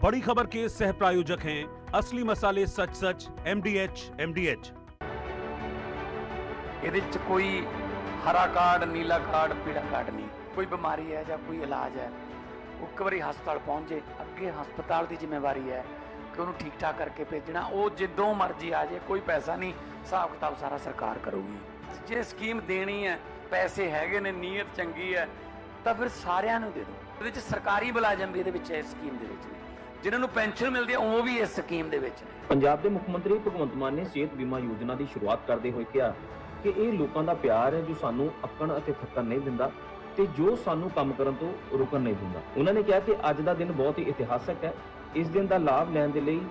बड़ी खबर के सह प्रायोजक हैं असली मसाले सच सच एमडीएच एमडीएच ਇਹਦੇ ਚ ਕੋਈ ਹਰਾ ਕਾਰਡ ਨੀਲਾ ਕਾਰਡ ਪੀਲਾ ਕਾਰਡ ਨਹੀਂ ਕੋਈ ਬਿਮਾਰੀ ਹੈ ਜਾਂ ਕੋਈ ਇਲਾਜ ਹੈ ਉਹ ਇੱਕ ਵਾਰੀ ਹਸਪਤਾਲ ਪਹੁੰਚ ਜੇ ਅੱਗੇ ਹਸਪਤਾਲ ਦੀ ਜ਼ਿੰਮੇਵਾਰੀ ਹੈ ਕਿ ਉਹਨੂੰ ਠੀਕ ਠਾਕ ਕਰਕੇ ਭੇਜਣਾ ਉਹ ਜਦੋਂ ਮਰਜ਼ੀ ਆ ਜੇ ਕੋਈ ਪੈਸਾ ਨਹੀਂ ਹਿਸਾਬ ਕਿਤਾਬ ਸਾਰਾ ਸਰਕਾਰ ਕਰੂਗੀ ਜੇ ਸਕੀਮ ਦੇਣੀ ਹੈ ਪੈਸੇ ਹੈਗੇ ਨੇ ਨੀਅਤ ਚੰਗੀ ਹੈ ਤਾਂ ਫਿਰ ਸਾਰਿਆਂ ਨੂੰ ਦੇ ਦਿਓ ਇਹਦੇ ਚ ਸਰਕਾਰੀ ਮੁਲਾਜ਼ਮ ਵੀ ਇਹਦੇ ਵਿੱਚ ਇਸ ਸਕੀਮ ਦੇ ਵਿੱਚ ਨੇ ਜਿਨ੍ਹਾਂ ਨੂੰ ਪੈਨਸ਼ਨ ਮਿਲਦੀ ਹੈ, ਉਹ ਵੀ ਇਸ ਸਕੀਮ ਦੇ ਵਿੱਚ ਨੇ। ਪੰਜਾਬ ਦੇ ਮੁੱਖ ਮੰਤਰੀ ਭਗਵੰਤ ਮਾਨ ਨੇ ਸਿਹਤ ਬੀਮਾ ਯੋਜਨਾ ਦੀ ਸ਼ੁਰੂਆਤ ਕਰਦੇ ਹੋਏ ਕਿਹਾ ਕਿ ਇਹ ਲੋਕਾਂ ਦਾ ਪਿਆਰ ਹੈ ਜੋ ਸਾਨੂੰ ਅੱਕਣ ਅਤੇ ਥੱਕਣ ਨਹੀਂ ਦਿੰਦਾ ਤੇ ਜੋ ਸਾਨੂੰ ਕੰਮ ਕਰਨ ਤੋਂ ਰੁਕਣ ਨਹੀਂ ਦਿੰਦਾ। ਉਹਨਾਂ ਨੇ ਕਿਹਾ ਕਿ ਅੱਜ ਦਾ ਦਿਨ ਬਹੁਤ ਹੀ ਇਤਿਹਾਸਕ ਹੈ। ਇਸ ਦਿਨ ਦਾ ਲਾਭ ਲੈਣ ਦੇ ਲਈ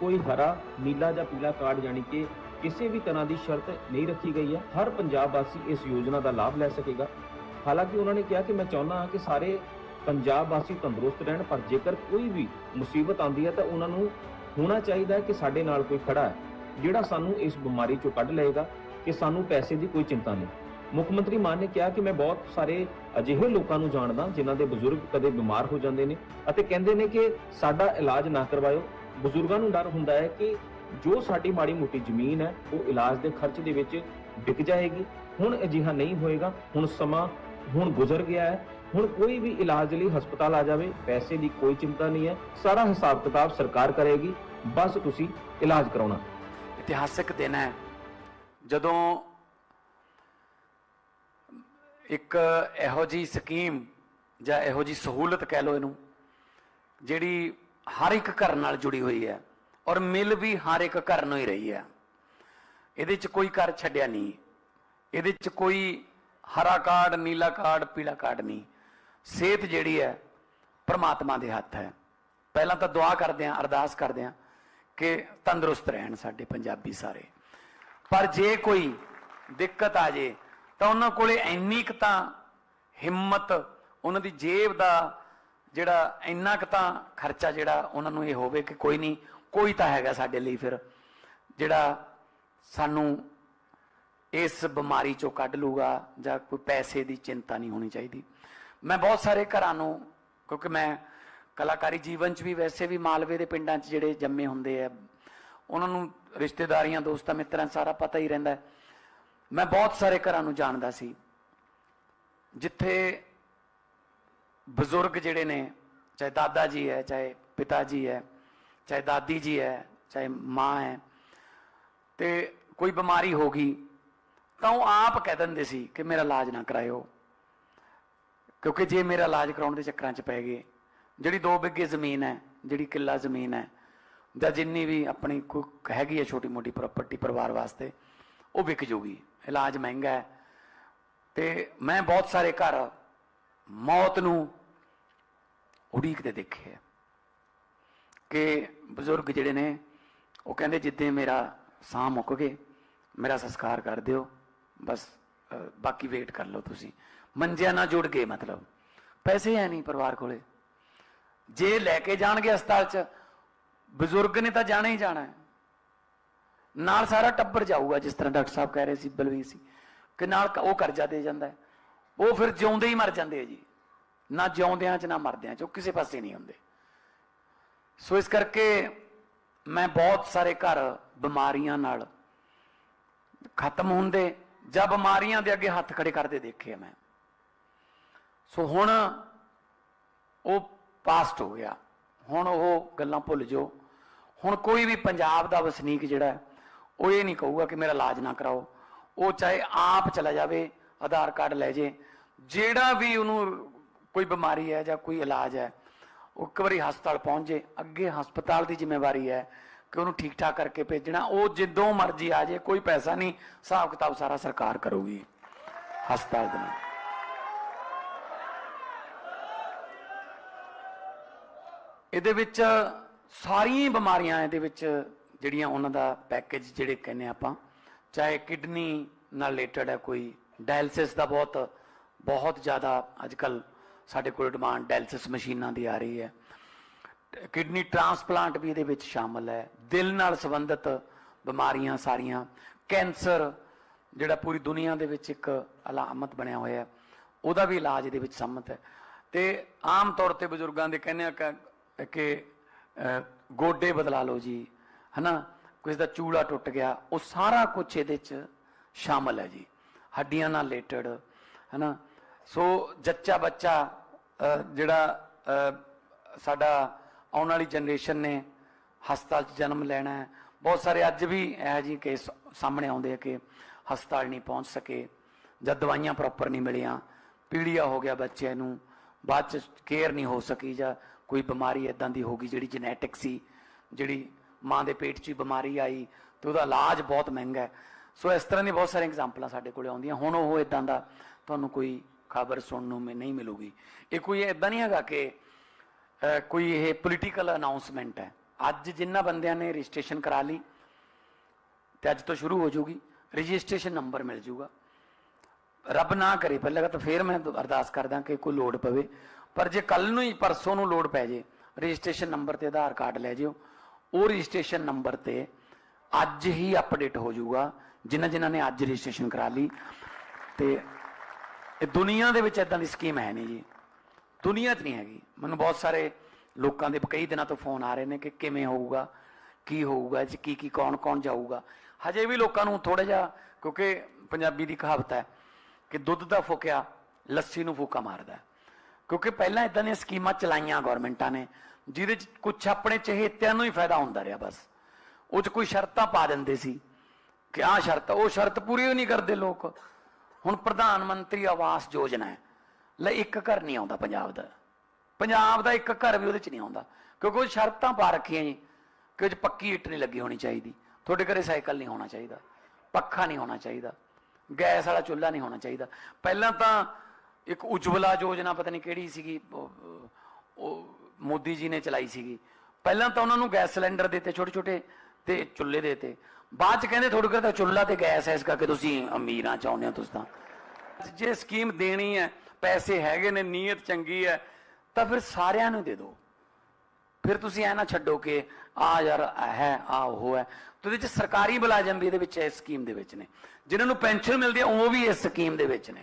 ਕੋਈ ਹਰਾ, ਨੀਲਾ ਜਾਂ ਪੀਲਾ ਕਾਰਡ ਯਾਨੀ ਕਿ ਕਿਸੇ ਵੀ ਤਰ੍ਹਾਂ ਦੀ ਸ਼ਰਤ ਨਹੀਂ ਰੱਖੀ ਗਈ ਹੈ। ਹਰ ਪੰਜਾਬ ਵਾਸੀ ਇਸ ਯੋਜਨਾ ਦਾ ਲਾਭ ਲੈ ਸਕੇਗਾ। ਹਾਲਾਂਕਿ ਉਹਨਾਂ ਨੇ ਕਿਹਾ ਕਿ ਮੈਂ ਚਾਹੁੰਦਾ ਹਾਂ ਕਿ ਸਾਰੇ ਪੰਜਾਬ ਵਾਸੀ ਤੰਦਰੁਸਤ ਰਹਿਣ, ਪਰ ਜੇਕਰ ਕੋਈ ਵੀ ਮੁਸੀਬਤ ਆਉਂਦੀ ਹੈ ਤਾਂ ਉਹਨਾਂ ਨੂੰ ਹੋਣਾ ਚਾਹੀਦਾ ਹੈ ਕਿ ਸਾਡੇ ਨਾਲ ਕੋਈ ਖੜਾ ਹੈ, ਜਿਹੜਾ ਸਾਨੂੰ ਇਸ ਬਿਮਾਰੀ ਚੋਂ ਕੱਢ ਲਏਗਾ ਕਿ ਸਾਨੂੰ ਪੈਸੇ ਦੀ ਕੋਈ ਚਿੰਤਾ ਨਹੀਂ। ਮੁੱਖ ਮੰਤਰੀ ਮਾਨ ਨੇ ਕਿਹਾ ਕਿ ਮੈਂ ਬਹੁਤ ਸਾਰੇ ਅਜਿਹੇ ਲੋਕਾਂ ਨੂੰ ਜਾਣਦਾ ਜਿਨ੍ਹਾਂ ਦੇ ਬਜ਼ੁਰਗ ਕਦੇ ਬਿਮਾਰ ਹੋ ਜਾਂਦੇ ਨੇ ਅਤੇ ਕਹਿੰਦੇ ਨੇ ਕਿ ਸਾਡਾ ਇਲਾਜ ਨਾ ਕਰਵਾਇਓ। ਬਜ਼ੁਰਗਾਂ ਨੂੰ ਡਰ ਹੁੰਦਾ ਹੈ ਕਿ ਜੋ ਸਾਡੀ ਮਾੜੀ ਮੋਟੀ ਜ਼ਮੀਨ ਹੈ, ਉਹ ਇਲਾਜ ਦੇ ਖਰਚ ਦੇ ਵਿੱਚ ਵਿਕ ਜਾਏਗੀ। ਹੁਣ ਅਜਿਹਾ ਨਹੀਂ ਹੋਏਗਾ। ਹੁਣ ਸਮਾਂ ਹੁਣ ਗੁਜ਼ਰ ਗਿਆ ਹੈ। ਹੁਣ ਕੋਈ ਵੀ ਇਲਾਜ ਲਈ ਹਸਪਤਾਲ ਆ ਜਾਵੇ, ਪੈਸੇ ਦੀ ਕੋਈ ਚਿੰਤਾ ਨਹੀਂ ਹੈ, ਸਾਰਾ ਹਿਸਾਬ ਕਿਤਾਬ ਸਰਕਾਰ ਕਰੇਗੀ, ਬਸ ਤੁਸੀਂ ਇਲਾਜ ਕਰਾਉਣਾ। ਇਤਿਹਾਸਕ ਦਿਨ ਹੈ। ਜਦੋਂ ਇੱਕ ਇਹੋ ਜੀ ਸਕੀਮ ਜਾਂ ਇਹੋ ਜੀ ਸਹੂਲਤ ਕਹਿ ਲਓ ਇਹਨੂੰ, ਜਿਹੜੀ ਹਰ ਇੱਕ ਘਰ ਨਾਲ ਜੁੜੀ ਹੋਈ ਹੈ ਔਰ ਮਿਲ ਵੀ ਹਰ ਇੱਕ ਘਰ ਨੂੰ ਹੀ ਰਹੀ ਹੈ, ਇਹਦੇ 'ਚ ਕੋਈ ਘਰ ਛੱਡਿਆ ਨਹੀਂ। ਇਹਦੇ 'ਚ ਕੋਈ ਹਰਾ ਕਾਰਡ, ਨੀਲਾ ਕਾਰਡ, ਪੀਲਾ ਕਾਰਡ ਨਹੀਂ। ਸਿਹਤ ਜਿਹੜੀ ਹੈ ਪਰਮਾਤਮਾ ਦੇ ਹੱਥ ਹੈ। ਪਹਿਲਾਂ ਤਾਂ ਦੁਆ ਕਰਦੇ ਆਂ ਅਰਦਾਸ ਕਰਦੇ ਆਂ ਕਿ ਤੰਦਰੁਸਤ ਰਹਿਣ ਸਾਡੇ ਪੰਜਾਬੀ ਸਾਰੇ। ਪਰ ਜੇ ਕੋਈ ਦਿੱਕਤ ਆ ਜੇ, ਤਾਂ ਉਹਨਾਂ ਕੋਲੇ ਇੰਨੀ ਕੁ ਤਾਂ ਹਿੰਮਤ, ਉਹਨਾਂ ਦੀ ਜੇਬ ਦਾ ਜਿਹੜਾ ਇੰਨਾ ਕੁ ਤਾਂ ਖਰਚਾ ਜਿਹੜਾ ਉਹਨਾਂ ਨੂੰ ਇਹ ਹੋਵੇ ਕਿ ਕੋਈ ਨਹੀਂ, ਕੋਈ ਤਾਂ ਹੈਗਾ ਸਾਡੇ ਲਈ ਫਿਰ, ਜਿਹੜਾ ਸਾਨੂੰ ਇਸ ਬਿਮਾਰੀ ਚੋਂ ਕੱਢ ਲੂਗਾ ਜਾਂ ਕੋਈ ਪੈਸੇ ਦੀ ਚਿੰਤਾ ਨਹੀਂ ਹੋਣੀ ਚਾਹੀਦੀ। ਮੈਂ ਬਹੁਤ ਸਾਰੇ ਘਰਾਂ ਨੂੰ, ਕਿਉਂਕਿ ਮੈਂ ਕਲਾਕਾਰੀ ਜੀਵਨ 'ਚ ਵੀ ਵੈਸੇ ਵੀ ਮਾਲਵੇ ਦੇ ਪਿੰਡਾਂ 'ਚ ਜਿਹੜੇ ਜੰਮੇ ਹੁੰਦੇ ਆ, ਉਹਨਾਂ ਨੂੰ ਰਿਸ਼ਤੇਦਾਰੀਆਂ, ਦੋਸਤਾਂ, ਮਿੱਤਰਾਂ ਸਾਰਾ ਪਤਾ ਹੀ ਰਹਿੰਦਾ ਮੈਂ ਬਹੁਤ ਸਾਰੇ ਘਰਾਂ ਨੂੰ ਜਾਣਦਾ ਸੀ, ਜਿੱਥੇ ਬਜ਼ੁਰਗ ਜਿਹੜੇ ਨੇ, ਚਾਹੇ ਦਾਦਾ ਜੀ ਹੈ, ਚਾਹੇ ਪਿਤਾ ਜੀ ਹੈ, ਚਾਹੇ ਦਾਦੀ ਜੀ ਹੈ, ਚਾਹੇ ਮਾਂ ਹੈ, ਤੇ ਕੋਈ ਬਿਮਾਰੀ ਹੋ ਗਈ, ਤਾਂ ਉਹ ਆਪ ਕਹਿ ਦਿੰਦੇ ਸੀ ਕਿ ਮੇਰਾ ਇਲਾਜ ਨਾ ਕਰਾਇਓ। ਕਿਉਂਕਿ ਜੇ ਮੇਰਾ ਇਲਾਜ ਕਰਾਉਣ ਦੇ ਚੱਕਰਾਂ 'ਚ ਪੈ ਗਏ, ਜਿਹੜੀ 2 ਬਿੱਗੇ ਜ਼ਮੀਨ ਹੈ, ਜਿਹੜੀ ਕਿੱਲਾ ਜ਼ਮੀਨ ਹੈ, ਜਾਂ ਜਿੰਨੀ ਵੀ ਆਪਣੀ ਕੋਈ ਹੈਗੀ ਹੈ ਛੋਟੀ ਮੋਟੀ ਪ੍ਰਾਪਰਟੀ ਪਰਿਵਾਰ ਵਾਸਤੇ, ਉਹ ਵਿਕ ਜੂਗੀ। ਇਲਾਜ ਮਹਿੰਗਾ ਹੈ। ਤੇ ਮੈਂ ਬਹੁਤ ਸਾਰੇ ਘਰ ਮੌਤ ਨੂੰ ਉਡੀਕਦੇ ਦੇਖੇ ਹੈ। ਕਿ ਬਜ਼ੁਰਗ ਜਿਹੜੇ ਨੇ, ਉਹ ਕਹਿੰਦੇ ਜਿੱਦੇ ਮੇਰਾ ਸਾਹ ਮੁੱਕ ਗਏ, ਮੇਰਾ ਸੰਸਕਾਰ ਕਰ ਦਿਓ, ਬਸ ਬਾਕੀ ਵੇਟ ਕਰ ਲਓ ਤੁਸੀਂ। ਮੰਜਿਆਂ ਨਾਲ ਜੁੜ ਗਏ ਮਤਲਬ। ਪੈਸੇ ਹੈ ਨਹੀਂ ਪਰਿਵਾਰ ਕੋਲੇ। ਜੇ ਲੈ ਕੇ ਜਾਣਗੇ ਹਸਪਤਾਲ 'ਚ, ਬਜ਼ੁਰਗ ਨੇ ਤਾਂ ਜਾਣਾ ਹੀ ਜਾਣਾ ਹੈ। ਨਾਲ ਸਾਰਾ ਟੱਬਰ ਜਾਊਗਾ, ਜਿਸ ਤਰ੍ਹਾਂ ਡਾਕਟਰ ਸਾਹਿਬ ਕਹਿ ਰਹੇ ਸੀ, ਬਲਵੀਰ ਸੀ ਕਿ ਨਾਲ ਉਹ ਕਰਜ਼ਾ ਦੇ ਜਾਂਦਾ ਉਹ ਫਿਰ ਜਿਉਂਦੇ ਹੀ ਮਰ ਜਾਂਦੇ ਆ ਜੀ। ਨਾ ਜਿਉਂਦਿਆਂ 'ਚ, ਨਾ ਮਰਦਿਆਂ 'ਚ, ਉਹ ਕਿਸੇ ਪਾਸੇ ਨਹੀਂ ਹੁੰਦੇ। ਸੋ ਇਸ ਕਰਕੇ ਮੈਂ ਬਹੁਤ ਸਾਰੇ ਘਰ ਬਿਮਾਰੀਆਂ ਨਾਲ ਖਤਮ ਹੁੰਦੇ, ਜਾਂ ਬਿਮਾਰੀਆਂ ਦੇ ਅੱਗੇ ਹੱਥ ਖੜੇ ਕਰਦੇ ਦੇਖੇ ਆ ਮੈਂ। ਸੋ ਹੁਣ ਉਹ ਪਾਸਟ ਹੋ ਗਿਆ। ਹੁਣ ਉਹ ਗੱਲਾਂ ਭੁੱਲ ਜਾਓ। ਹੁਣ ਕੋਈ ਵੀ ਪੰਜਾਬ ਦਾ ਵਸਨੀਕ ਜਿਹੜਾ ਉਹ ਇਹ ਨਹੀਂ ਕਹੂਗਾ ਕਿ ਮੇਰਾ ਇਲਾਜ ਨਾ ਕਰਾਓ। ਉਹ ਚਾਹੇ ਆਪ ਚਲਾ ਜਾਵੇ, ਆਧਾਰ ਕਾਰਡ ਲੈ ਜੇ, ਜਿਹੜਾ ਵੀ ਉਹਨੂੰ ਕੋਈ ਬਿਮਾਰੀ ਹੈ ਜਾਂ ਕੋਈ ਇਲਾਜ ਹੈ, ਉਹ ਇੱਕ ਵਾਰੀ ਹਸਪਤਾਲ ਪਹੁੰਚ ਜੇ। ਅੱਗੇ ਹਸਪਤਾਲ ਦੀ ਜ਼ਿੰਮੇਵਾਰੀ ਹੈ ਕਿ ਉਹਨੂੰ ਠੀਕ ਠਾਕ ਕਰਕੇ ਭੇਜਣਾ। ਉਹ ਜਦੋਂ ਮਰਜ਼ੀ ਆ ਜੇ, ਕੋਈ ਪੈਸਾ ਨਹੀਂ, ਹਿਸਾਬ ਕਿਤਾਬ ਸਾਰਾ ਸਰਕਾਰ ਕਰੂਗੀ। ਹਸਪਤਾਲ ਦੇ ਇਹਦੇ ਵਿੱਚ ਸਾਰੀਆਂ ਹੀ ਬਿਮਾਰੀਆਂ ਇਹਦੇ ਵਿੱਚ ਜਿਹੜੀਆਂ ਉਹਨਾਂ ਦਾ ਪੈਕੇਜ ਜਿਹੜੇ ਕਹਿੰਦੇ ਆਪਾਂ, ਚਾਹੇ ਕਿਡਨੀ ਨਾਲ ਰਿਲੇਟਡ ਹੈ ਕੋਈ ਡਾਇਲਿਸਿਸ ਦਾ ਬਹੁਤ ਬਹੁਤ ਜ਼ਿਆਦਾ ਅੱਜਕੱਲ ਸਾਡੇ ਕੋਲ ਡਿਮਾਂਡ ਡਾਇਲਿਸਿਸ ਮਸ਼ੀਨਾਂ ਦੀ ਆ ਰਹੀ ਹੈ। ਕਿਡਨੀ ਟ੍ਰਾਂਸਪਲਾਂਟ ਵੀ ਇਹਦੇ ਵਿੱਚ ਸ਼ਾਮਲ ਹੈ। ਦਿਲ ਨਾਲ ਸੰਬੰਧਿਤ ਬਿਮਾਰੀਆਂ ਸਾਰੀਆਂ। ਕੈਂਸਰ, ਜਿਹੜਾ ਪੂਰੀ ਦੁਨੀਆ ਦੇ ਵਿੱਚ ਇੱਕ ਅਲਾਮਤ ਬਣਿਆ ਹੋਇਆ ਹੈ, ਉਹਦਾ ਵੀ ਇਲਾਜ ਇਹਦੇ ਵਿੱਚ ਸੰਮਤ ਹੈ। ਤੇ ਆਮ ਤੌਰ ਤੇ ਬਜ਼ੁਰਗਾਂ ਦੇ ਕਹਿੰਦੇ ਆ ਕਿ- ਗੋਡੇ ਬਦਲਾ ਲਓ ਜੀ, ਹਨਾ? ਕਿਸੇ ਦਾ ਚੂੜਾ ਟੁੱਟ ਗਿਆ, ਉਹ ਸਾਰਾ ਕੁਝ ਇਹਦੇ ਚ ਸ਼ਾਮਲ ਹੈ ਜੀ। ਹੱਡੀਆਂ ਨਾਲ ਰਿਲੇਟਡ ਹਨਾ? ਸੋ ਜੱਚਾ ਬੱਚਾ ਜਿਹੜਾ ਸਾਡਾ ਆਉਣ ਵਾਲੀ ਜਨਰੇਸ਼ਨ ਨੇ ਹਸਪਤਾਲ 'ਚ ਜਨਮ ਲੈਣਾ ਹੈ। ਬਹੁਤ ਸਾਰੇ ਅੱਜ ਵੀ ਇਹੋ ਜਿਹੇ ਕੇਸ ਸਾਹਮਣੇ ਆਉਂਦੇ ਆ ਕਿ ਹਸਪਤਾਲ ਨਹੀਂ ਪਹੁੰਚ ਸਕੇ, ਜਾਂ ਦਵਾਈਆਂ ਪ੍ਰੋਪਰ ਨਹੀਂ ਮਿਲੀਆਂ, ਪੀੜੀਆ ਹੋ ਗਿਆ ਬੱਚੇ ਨੂੰ, ਬਾਅਦ ਚ ਕੇਅਰ ਨਹੀਂ ਹੋ ਸਕੀ ਜਾਂ ਕੋਈ ਬਿਮਾਰੀ ਇਦਾਂ ਦੀ ਹੋ ਗਈ ਜਿਹੜੀ ਜੈਨੇਟਿਕ ਸੀ, ਜਿਹੜੀ ਮਾਂ ਦੇ ਪੇਟ 'ਚ ਹੀ ਬਿਮਾਰੀ ਆਈ ਤੇ ਉਹਦਾ ਇਲਾਜ ਬਹੁਤ ਮਹਿੰਗਾ ਹੈ। ਸੋ ਇਸ ਤਰ੍ਹਾਂ ਦੀ ਬਹੁਤ ਸਾਰੀਆਂ ਐਗਜ਼ਾਮਪਲਾਂ ਸਾਡੇ ਕੋਲੇ ਆਉਂਦੀਆਂ। ਹੁਣ ਉਹ ਇਦਾਂ ਦਾ ਤੁਹਾਨੂੰ ਕੋਈ ਖਬਰ ਸੁਣਨ ਨੂੰ ਮਿ- ਨਹੀਂ ਮਿਲੂਗੀ। ਇਹ ਕੋਈ ਇਦਾਂ ਨਹੀਂ ਹੈਗਾ ਕਿ ਕੋਈ ਇਹ ਪੋਲੀਟੀਕਲ ਅਨਾਉਂਸਮੈਂਟ ਹੈ। ਅੱਜ ਜਿੰਨਾ ਬੰਦਿਆਂ ਨੇ ਰਜਿਸਟ੍ਰੇਸ਼ਨ ਕਰਾ ਲਈ, ਤੇ ਅੱਜ ਤੋਂ ਸ਼ੁਰੂ ਹੋ ਜਾਊਗੀ ਰਜਿਸਟ੍ਰੇਸ਼ਨ ਨੰਬਰ ਮਿਲ ਜਾਊਗਾ ਰੱਬ ਨਾ ਕਰੇ ਪਹਿਲਾਂ ਤਾਂ ਫੇਰ ਮੈਂ ਅਰਦਾਸ ਕਰਦਾ ਕਿ ਕੋਈ ਲੋੜ ਪਵੇ। ਪਰ ਜੇ ਕੱਲ ਨੂੰ ਹੀ ਪਰਸੋਂ ਨੂੰ ਲੋੜ ਪੈ ਜੇ, ਰਜਿਸਟ੍ਰੇਸ਼ਨ ਨੰਬਰ ਤੇ ਆਧਾਰ ਕਾਰਡ ਲੈ ਜਿਓ। ਉਹ ਰਜਿਸਟ੍ਰੇਸ਼ਨ ਨੰਬਰ ਤੇ ਅੱਜ ਹੀ ਅਪਡੇਟ ਹੋ ਜਾਊਗਾ। ਜਿਨ੍ਹਾਂ ਜਿਨ੍ਹਾਂ ਨੇ ਅੱਜ ਰਜਿਸਟ੍ਰੇਸ਼ਨ ਕਰਾ ਲਈ। ਤੇ ਇਹ ਦੁਨੀਆ ਦੇ ਵਿੱਚ ਇਦਾਂ ਦੀ ਸਕੀਮ ਹੈ ਨਹੀਂ ਜੀ। ਦੁਨੀਆ 'ਚ ਨਹੀਂ ਹੈਗੀ। ਮੈਨੂੰ ਬਹੁਤ ਸਾਰੇ ਲੋਕਾਂ ਦੇ ਕਈ ਦਿਨਾਂ ਤੋਂ ਫੋਨ ਆ ਰਹੇ ਨੇ ਕਿ ਕਿਵੇਂ ਹੋਊਗਾ, ਕੀ ਹੋਊਗਾ, ਇਹ ਕੀ ਕੀ ਕੌਣ ਕੌਣ ਜਾਊਗਾ। ਹਜੇ ਵੀ ਲੋਕਾਂ ਨੂੰ ਥੋੜਾ ਜਿਹਾ, ਕਿਉਂਕਿ ਪੰਜਾਬੀ ਦੀ ਕਹਾਵਤ ਹੈ ਕਿ ਦੁੱਧ ਦਾ ਫੁਕਿਆ, ਲੱਸੀ ਨੂੰ ਫੂਕਾ ਮਾਰਦਾ ਕਿਉਂਕਿ ਪਹਿਲਾਂ ਇਦਾਂ ਦੀਆਂ ਸਕੀਮਾਂ ਚਲਾਈਆਂ ਗਵਰਨਮੈਂਟਾਂ ਨੇ, ਜਿਹਦੇ 'ਚ ਕੁਝ ਆਪਣੇ ਚਹੇਤਿਆਂ ਨੂੰ ਹੀ ਫਾਇਦਾ ਹੁੰਦਾ ਰਿਹਾ ਬਸ। ਉਹ 'ਚ ਕੋਈ ਸ਼ਰਤਾਂ ਪਾ ਦਿੰਦੇ ਸੀ ਕਿ ਆਹ ਸ਼ਰਤ, ਉਹ ਸ਼ਰਤ ਪੂਰੀ ਹੀ ਨਹੀਂ ਕਰਦੇ ਲੋਕ। ਹੁਣ ਪ੍ਰਧਾਨ ਮੰਤਰੀ ਆਵਾਸ ਯੋਜਨਾ ਹੈ। ਲੈ ਇੱਕ ਘਰ ਨਹੀਂ ਆਉਂਦਾ ਪੰਜਾਬ ਦਾ। ਪੰਜਾਬ ਦਾ ਇੱਕ ਘਰ ਵੀ ਉਹਦੇ 'ਚ ਨਹੀਂ ਆਉਂਦਾ। ਕਿਉਂਕਿ ਉਹ ਸ਼ਰਤਾਂ ਪਾ ਰੱਖੀਆਂ ਜੀ ਕਿ ਉਹ 'ਚ ਪੱਕੀ ਇੱਟ ਨਹੀਂ ਲੱਗੀ ਹੋਣੀ ਚਾਹੀਦੀ। ਤੁਹਾਡੇ ਘਰੇ ਸਾਈਕਲ ਨਹੀਂ ਹੋਣਾ ਚਾਹੀਦਾ। ਪੱਖਾ ਨਹੀਂ ਹੋਣਾ ਚਾਹੀਦਾ। ਗੈਸ ਵਾਲਾ ਚੁੱਲ੍ਹਾ ਨਹੀਂ ਹੋਣਾ ਚਾਹੀਦਾ। ਪਹਿਲਾਂ ਤਾਂ ਇੱਕ ਉਜਵਲਾ ਯੋਜਨਾ ਪਤਾ ਨਹੀਂ ਕਿਹੜੀ ਸੀਗੀ, ਉਹ- ਮੋਦੀ ਜੀ ਨੇ ਚਲਾਈ ਸੀਗੀ। ਪਹਿਲਾਂ ਤਾਂ ਉਹਨਾਂ ਨੂੰ ਗੈਸ ਸਿਲੰਡਰ ਦਿੱਤੇ ਛੋਟੇ ਛੋਟੇ ਤੇ ਚੁੱਲ੍ਹੇ ਦਿੱਤੇ। ਬਾਅਦ ਚ ਕਹਿੰਦੇ ਤੁਹਾਡੇ ਕੋਲ ਤਾਂ ਚੁੱਲ੍ਹਾ ਤੇ ਗੈਸ ਹੈ, ਇਸ ਕਰਕੇ ਤੁਸੀਂ ਅਮੀਰਾਂ ਚਾਹੁੰਦੇ ਹੋ ਤੁਸੀਂ ਤਾਂ। ਜੇ ਸਕੀਮ ਦੇਣੀ ਹੈ, ਪੈਸੇ ਹੈਗੇ ਨੇ, ਨੀਅਤ ਚੰਗੀ ਹੈ, ਤਾਂ ਫਿਰ ਸਾਰਿਆਂ ਨੂੰ ਦੇ ਦਿਓ। ਫਿਰ ਤੁਸੀਂ ਐ ਨਾ ਛੱਡੋ ਕਿ ਆ ਯਾਰ ਹੈ, ਆ ਉਹ ਹੈ। ਤੇ ਉਹਦੇ ਚ ਸਰਕਾਰੀ ਮੁਲਾਜ਼ਮ ਵੀ ਇਹਦੇ ਵਿੱਚ ਇਸ ਸਕੀਮ ਦੇ ਵਿੱਚ ਨੇ। ਜਿਨ੍ਹਾਂ ਨੂੰ ਪੈਨਸ਼ਨ ਮਿਲਦੀ ਹੈ, ਉਹ ਵੀ ਇਸ ਸਕੀਮ ਦੇ ਵਿੱਚ ਨੇ।